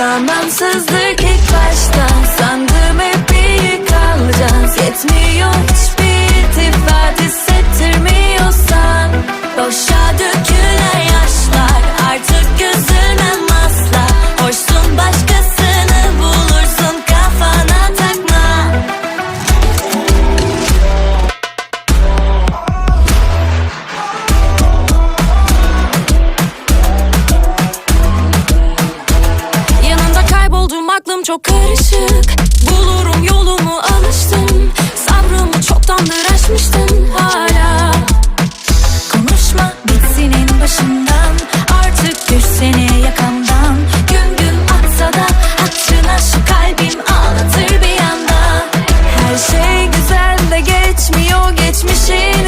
Zamansızlık ilk başta çok karışık. Bulurum yolumu alıştım Sabrımı çoktandır aşmıştım hala. Konuşma bitsin başından. Artık düşsene yakamdan. Güm güm atsa da Hakkına şu kalbim ağlatır bir yanda Her şey güzel de geçmiyor geçmişim.